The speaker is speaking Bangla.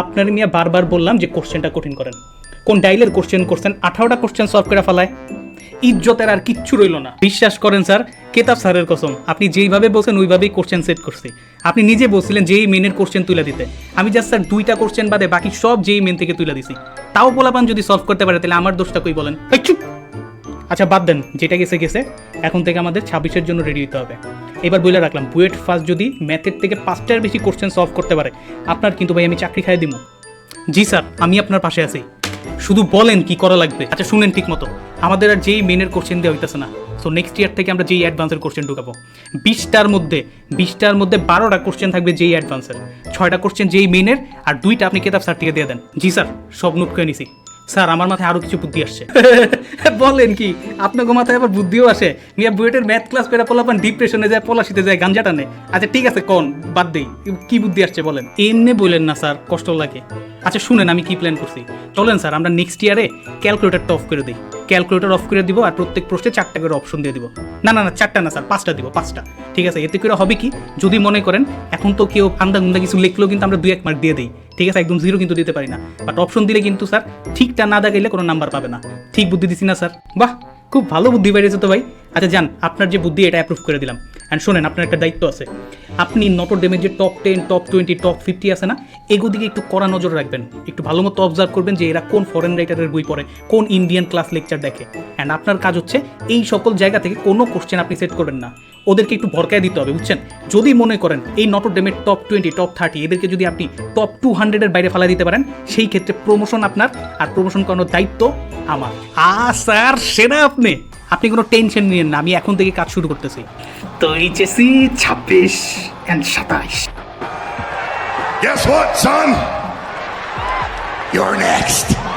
আপনার মিয়া বারবার বললাম যে কোশ্চেনটা কঠিন করেন। কোন ডাইলের কোশ্চেন করছেন আঠারোটা কোশ্চেন সলভ করে ফেলায়। ইজ্জতের আর কিচ্ছু রইল না। বিশ্বাস করেন স্যার, কেতাব স্যারের কসম, আপনি যেইভাবে বলছেন ওইভাবেই কোশ্চেন সেট করছি। আপনি নিজে বলছিলেন যেই মেনের কোশ্চেন তুলে দিতে। আমি জাস্ট স্যার দুইটা কোশ্চেন বাদে বাকি সব যেই মেন থেকে তুলে দিছি। তাও বলাপান যদি সলভ করতে পারে, তাহলে আমার দোষটা কই বলেন? আচ্ছা বাদ দেন, যেটা গেছে গেছে। এখন থেকে আমাদের ছাব্বিশের জন্য রেডি হতে হবে। এবার বলে রাখলাম, বুয়েট ফার্স্ট যদি ম্যাথের থেকে পাঁচটার বেশি কোশ্চেন সলভ করতে পারে, আপনার কিন্তু ভাই আমি চাকরি খাই দিব জি স্যার, আমি আপনার পাশে আছি। শুধু বলেন কি করা লাগবে। আচ্ছা শুনেন ঠিক মতো আমাদের আর যেই মেনের কোশ্চেন দেওয়া হইতেছে না সো নেক্সট ইয়ার থেকে আমরা যেই অ্যাডভান্সের কোশ্চেন ঢুকাবো, বিশটার মধ্যে বিশটার মধ্যে বারোটা কোশ্চেন থাকবে যেই অ্যাডভান্সের ছয়টা কোশ্চেন যেই মেনের আর দুইটা আপনি কেতাব স্যার দিয়ে দেন। জি স্যার, সব নোট করে নিছি। স্যার, আমার মাথায় আরও কিছু বুদ্ধি আসছে। বলেন কি, আপনাকে মাথায় আবার বুদ্ধিও আসে। মিয়া বুয়েটের ম্যাথ ক্লাস পেরা পোলাপান ডিপ্রেশনে যায়, পলাশিতে যায়, গাঞ্জা টানে। আচ্ছা ঠিক আছে, কোন, বাদ দেই, কি বুদ্ধি আসছে বলেন। এমনি বলেন না, স্যার, কষ্ট লাগে। আচ্ছা শুনেন, আমি কি প্ল্যান করছি। চলেন, স্যার, আমরা নেক্সট ইয়ারে ক্যালকুলেটারটা টফ করে দিই। ক্যালকুলেটর অফ করে দিব আর প্রত্যেক প্রশ্নে চারটা করে অপশন দিয়ে দিব। না না না, চারটা না স্যার পাঁচটা দিব, পাঁচটা। ঠিক আছে, এতে করে হবে কি? যদি মনে করেন, এখন তো কেউ আন্দা গুন্দা কিছু লিখলেও কিন্তু আমরা দুই এক মার্ক দিয়ে দিই। ঠিক আছে, একদম জিরো কিন্তু দিতে পারি না। বাট অপশন দিলে কিন্তু স্যার ঠিকটা না দেখাইলে কোনো নাম্বার পাবে না। ঠিক বুদ্ধি দিছি না স্যার বাহ, খুব ভালো বুদ্ধি বেরিয়েছে তো ভাই। আচ্ছা যান, আপনার যে বুদ্ধি, এটা অ্যাপ্রুভ করে দিলাম। অ্যান্ড শোনেন, আপনার একটা দায়িত্ব আছে। আপনি নটর ডেমের যে top ten top twenty top fifty আছে না এগো দিকে একটু কড়া নজর রাখবেন। একটু ভালো মতো অবজার্ভ করবেন যে এরা কোন ফরেন রাইটারের বই পড়ে, কোন ইন্ডিয়ান ক্লাস লেকচার দেখে। অ্যান্ড আপনার কাজ হচ্ছে, এই সকল জায়গা থেকে কোনো কোশ্চেন আপনি সেট করবেন না। ওদেরকে একটু ভরকায় দিতে হবে, বুঝছেন? যদি মনে করেন, এই নটর ডেমের টপ টোয়েন্টি টপ থার্টি এদেরকে যদি আপনি টপ টু হান্ড্রেডের বাইরে ফেলা দিতে পারেন, সেই ক্ষেত্রে প্রমোশন আপনার, আর প্রমোশন করানোর দায়িত্ব আমার। আ, স্যার সেটা আপনি। আপনি কোনো টেনশন নিয়েন না আমি এখন থেকে কাজ শুরু করতেছি তো এইচএসি ছাব্বিশ অ্যান্ড সাতাইশ Guess what, son? You're next.